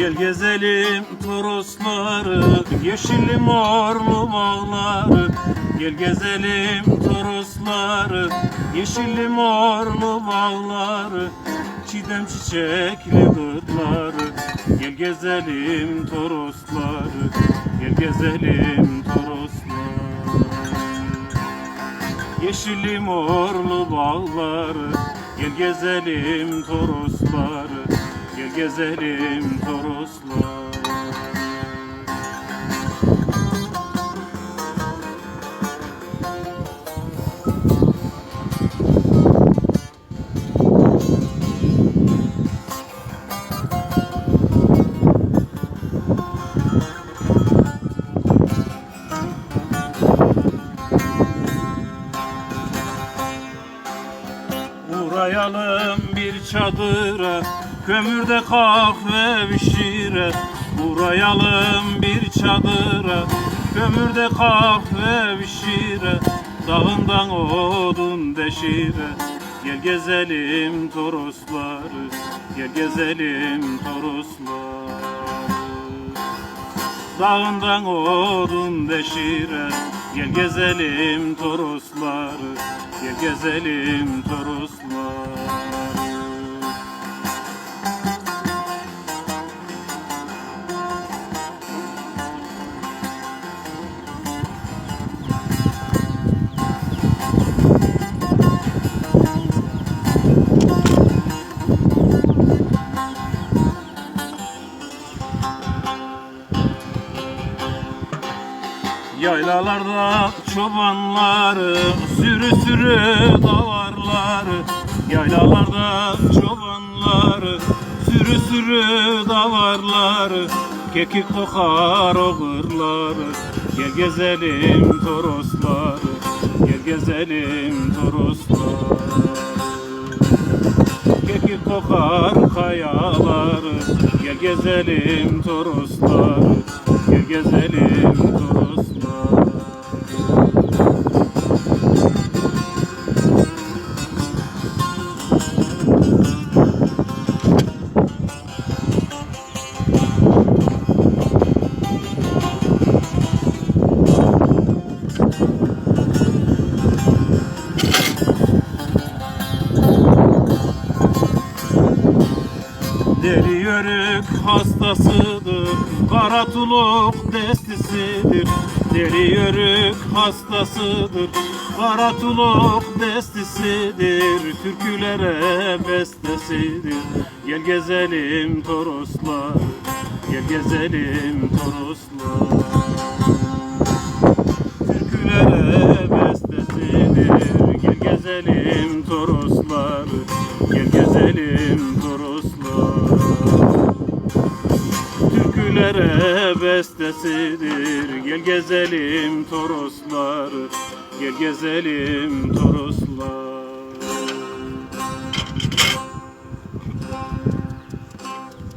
Gel gezelim Torosları Yeşilli morlu bağları. Gel gezelim Torosları Yeşilli morlu bağları. Çiğdem çiçekli kırkları. Gel gezelim Torosları Gel gezelim Torosları. Yeşilli morlu bağları. Gel gezelim Torosları Gel gezelim Uğrayalım bir çadıra Kömürde kahve pişire. Uğrayalım bir çadıra Kömürde kahve pişire. Dağından odun deşire. Gel gezelim Torosları Gel gezelim Torosları Dağından odun deşire Gel gezelim Torosları Gel gezelim Torosları Yaylalarda çobanları sürü sürü davarları. Yaylalarda çobanları sürü sürü davarları. Kekik kokar o kırları Gel gezelim Torosları. Gel gezelim Torosları. Kekik kokar kayaları Gel gezelim Torosları. Gel gezelim Torosları Deli yörük hastasıdır Kara tuluk destisidir. Deli yörük hastasıdır Kara tuluk destisidir. Türkülere bestesidir. Gel gezelim Toroslar Gel gezelim Toroslar. Türkülere bestesidir. Gel gezelim Toroslar Gel gezelim Türkülere bestesidir Gel gezelim Toroslar Gel gezelim Toroslar